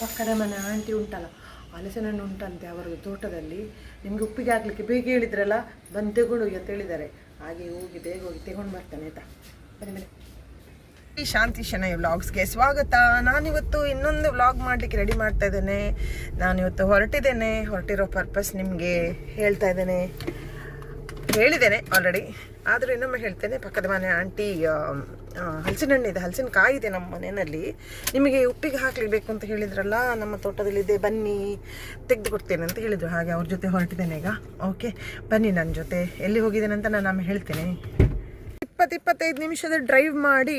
ಪಕ್ಕದ ಮನೆ ಆಂಟಿ ಉಂಟಲ್ಲ ಹಲಸಿನ ಹಣ್ಣು ಉಂಟಂತೆ ಅವರದ್ದು ತೋಟದಲ್ಲಿ. ನಿಮಗೆ ಉಪ್ಪಿಗೆ ಹಾಕ್ಲಿಕ್ಕೆ ಬೇಗ ಹೇಳಿದ್ರಲ್ಲ, ಬಂದು ತೆಗೊಂಡು ಹೋಗಿ ಅಂತ ಹೇಳಿದ್ದಾರೆ. ಹಾಗೆ ಹೋಗಿ ಬೇಗ ಹೋಗಿ ತೆಗೊಂಡು ಬರ್ತಾನೆ, ಆಯ್ತಾ? ಬನ್ನಿ ಬನ್ನಿ. ಈ ಶಾಂತಿ ಶನೈ ವ್ಲಾಗ್ಸ್ಗೆ ಸ್ವಾಗತ. ನಾನಿವತ್ತು ಇನ್ನೊಂದು ವ್ಲಾಗ್ ಮಾಡಲಿಕ್ಕೆ ರೆಡಿ ಮಾಡ್ತಾ ಇದ್ದೇನೆ. ನಾನಿವತ್ತು ಹೊರಟಿದ್ದೇನೆ. ಹೊರಟಿರೋ ಪರ್ಪಸ್ ನಿಮಗೆ ಹೇಳ್ತಾ ಇದ್ದೇನೆ. ಹೇಳಿದ್ದೇನೆ ಆಲ್ರೆಡಿ ಆದರೂ ಇನ್ನೊಮ್ಮೆ ಹೇಳ್ತೇನೆ. ಪಕ್ಕದ ಮನೆ ಆಂಟಿ ಹಲಸಿನ ಹಣ್ಣು ಇದೆ ಹಲಸಿನ ಕಾಯಿ ಇದೆ ನಮ್ಮ ಮನೆಯಲ್ಲಿ. ನಿಮಗೆ ಉಪ್ಪಿಗೆ ಹಾಕ್ಲಿಕ್ಕೆ ಬೇಕು ಅಂತ ಹೇಳಿದ್ರಲ್ಲ, ನಮ್ಮ ತೋಟದಲ್ಲಿದೆ. ಬನ್ನಿ ತೆಗೆದು ಕೊಡ್ತೇನೆ ಅಂತ ಹೇಳಿದರು. ಹಾಗೆ ಅವ್ರ ಜೊತೆ ಹೊರಟಿದ್ದೇನೆ ಈಗ. ಓಕೆ ಬನ್ನಿ ನನ್ನ ಜೊತೆ. ಎಲ್ಲಿ ಹೋಗಿದ್ದೇನೆ ಅಂತ ನಾನು ಆಮೇಲೆ ಹೇಳ್ತೇನೆ. ಇಪ್ಪತ್ತಿಪ್ಪತ್ತೈದು ನಿಮಿಷದ ಡ್ರೈವ್ ಮಾಡಿ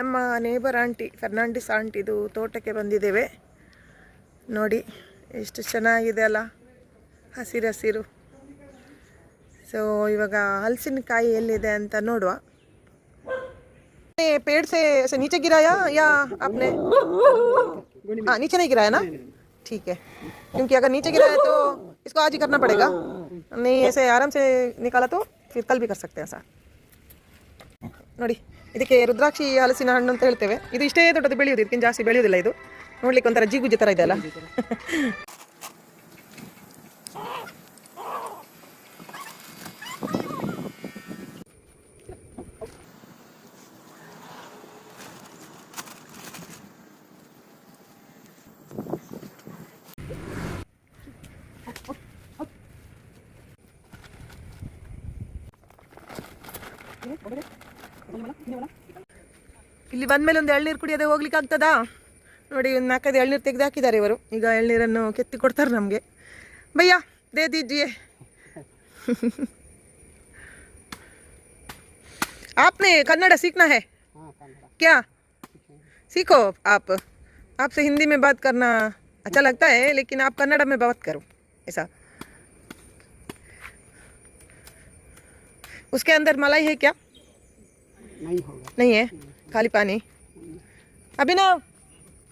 ನಮ್ಮ ನೇಬರ್ ಆಂಟಿ ಫರ್ನಾಂಡಿಸ್ ಆಂಟಿದು ತೋಟಕ್ಕೆ ಬಂದಿದ್ದೇವೆ. ನೋಡಿ, ಎಷ್ಟು ಚೆನ್ನಾಗಿದೆ ಅಲ್ಲ. ಹಸಿರು ಹಸಿರು. ಸೊ ಇವಾಗ ಹಲಸಿನಕಾಯಿ ಎಲ್ಲಿದೆ ಅಂತ ನೋಡುವ ये पेड़ से ऐसे नीचे गिराया या आपने हाँ नीचे नहीं गिराया ना ठीक है क्योंकि अगर नीचे गिराया तो इसको आज ही करना पड़ेगा नहीं ऐसे आराम से निकाला तो फिर कल भी कर सकते हैं सर ನೋಡಿ ಇದಕ್ಕೆ ರುದ್ರಾಕ್ಷಿ ಹಲಸಿನ ಹಣ್ಣು ಅಂತ ಹೇಳ್ತೇವೆ ಇದು ಇಷ್ಟೇ ದೊಡ್ಡದು ಬೆಳೆಯುವುದು ಇದಕ್ಕಿಂತ ಜಾಸ್ತಿ ಬೆಳೆಯುವುದಿಲ್ಲ ಇದು ನೋಡ್ಲಿಕ್ಕೆ ಒಂಥರ ಜಿಗುಜ್ಜೆ ಥರ ಇದೆ ಇಲ್ಲಿ ಬಂದ್ಮೇಲೆ ಒಂದು ಎಳ್ನೀರು ಕುಡಿಯೋದೇ ಹೋಗ್ಲಿಕ್ಕೆ ಆಗ್ತದಾ ನೋಡಿ ಒಂದು ನಾಲ್ಕೈದು ಎಳ್ನೀರು ತೆಗೆದು ಹಾಕಿದ್ದಾರೆ ಇವರು ಈಗ ಎಳ್ನೀರನ್ನು ಕೆತ್ತಿ ಕೊಡ್ತಾರೆ ನಮಗೆ ಭಯ್ಯ ದೇ ದೀಜಿಯೇ आपने कन्नड़ सीखना है क्या सीखो आप आपसे हिंदी में बात करना अच्छा लगता है लेकिन आप कन्नड़ में बात करो ऐसा उसके अंदर मलाई है क्या नहीं होगा नहीं है खाली पानी अभिनव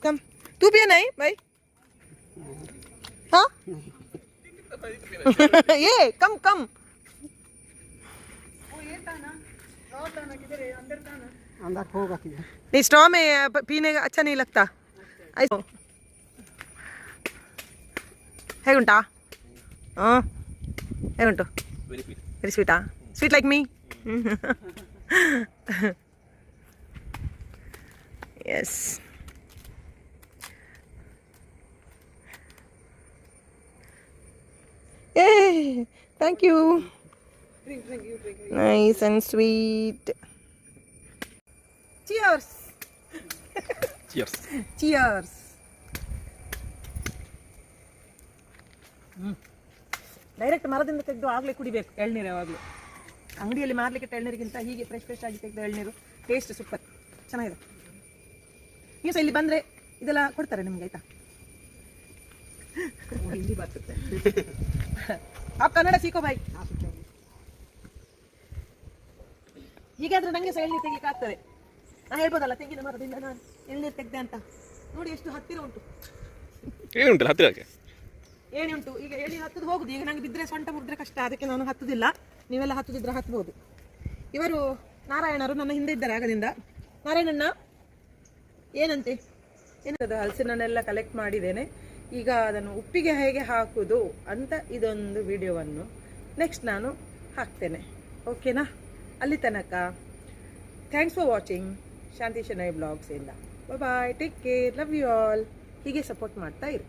कम तू भी है नहीं भाई हाँ ये कम कम अंदर होगा किधर नहीं स्ट्रॉ में प- पीने का अच्छा नहीं लगता ऐसे ಹೇಗುಂಟಾ ಹಾಂ ಹೇಗುಂಟು very sweet Sweet like me as a thank you nice and sweet cheers Cheers. Cheers direct ಮರದಿಂದ ತೆಗೆದು ಆಗಲೇ ಕುಡಿಬೇಕು ಎಳ್ನೀರು ಯಾವಾಗಲೂ ಅಂಗಡಿಯಲ್ಲಿ ಮಾರ್ಲಿಕ್ಕೆ ಎಳ್ನೀರಿಗಿಂತ ಹೀಗೆ ಫ್ರೆಶ್ ಫ್ರೆಶ್ ಆಗಿ ತೆಗೆದ ಎಳ್ನೀರು ಟೇಸ್ಟ್ ಸೂಪರ್ ಚೆನ್ನಾಗಿದೆ. ನೀವು ಸಹ ಇಲ್ಲಿ ಬಂದರೆ ಇದೆಲ್ಲ ಕೊಡ್ತಾರೆ ನಿಮ್ಗೆ ಆಯ್ತಾ? ಹಿಂದಿ ಬರ್ತದೆ. ಆ ಕನ್ನಡ ಸೀಕೋ ಬಾಯಿ. ಹೀಗಾದ್ರೆ ನನಗೆ ಸಹ ಎಳ್ನೀರು ತೆಗಿಲಿಕ್ಕೆ ಆಗ್ತದೆ. ನಾನು ಹೇಳ್ಬೋದಲ್ಲ ತೆಂಗಿನ ಮರದಿಂದ ನಾನು ಎಳ್ನೀರು ತೆಗ್ದೆ ಅಂತ. ನೋಡಿ ಎಷ್ಟು ಹತ್ತಿರ ಉಂಟು. ಏನುಂಟಲ್ಲ ಹತ್ತಿರಕ್ಕೆ ಏನುಂಟು? ಈಗ ಎಳಿ ಹತ್ತದು ಹೋಗುದು. ಈಗ ನಂಗೆ ಬಿದ್ದರೆ ಸೊಂಟ ಮುರಿದ್ರೆ ಕಷ್ಟ. ಅದಕ್ಕೆ ನಾನು ಹತ್ತುದಿಲ್ಲ. ನೀವೆಲ್ಲ ಹತ್ತುದಿದ್ರೆ ಹತ್ಬೋದು. ಇವರು ನಾರಾಯಣರು ನನ್ನ ಹಿಂದೆ ಇದ್ದಾರೆ ಆಗದಿಂದ. ನಾರಾಯಣಣ್ಣ, ಏನಂತೆ? ಏನದು? ಹಲಸಿನನ್ನೆಲ್ಲ ಕಲೆಕ್ಟ್ ಮಾಡಿದ್ದೇನೆ. ಈಗ ಅದನ್ನು ಉಪ್ಪಿಗೆ ಹೇಗೆ ಹಾಕುದು ಅಂತ ಇದೊಂದು ವಿಡಿಯೋವನ್ನು ನೆಕ್ಸ್ಟ್ ನಾನು ಹಾಕ್ತೇನೆ. ಓಕೆನಾ ಅಲ್ಲಿ ತನಕ. Thanks for watching Shanti Shenoy ಬ್ಲಾಗ್ಸಿಂದ bye take care love you all ಹೀಗೆ ಸಪೋರ್ಟ್ ಮಾಡ್ತಾ ಇರು.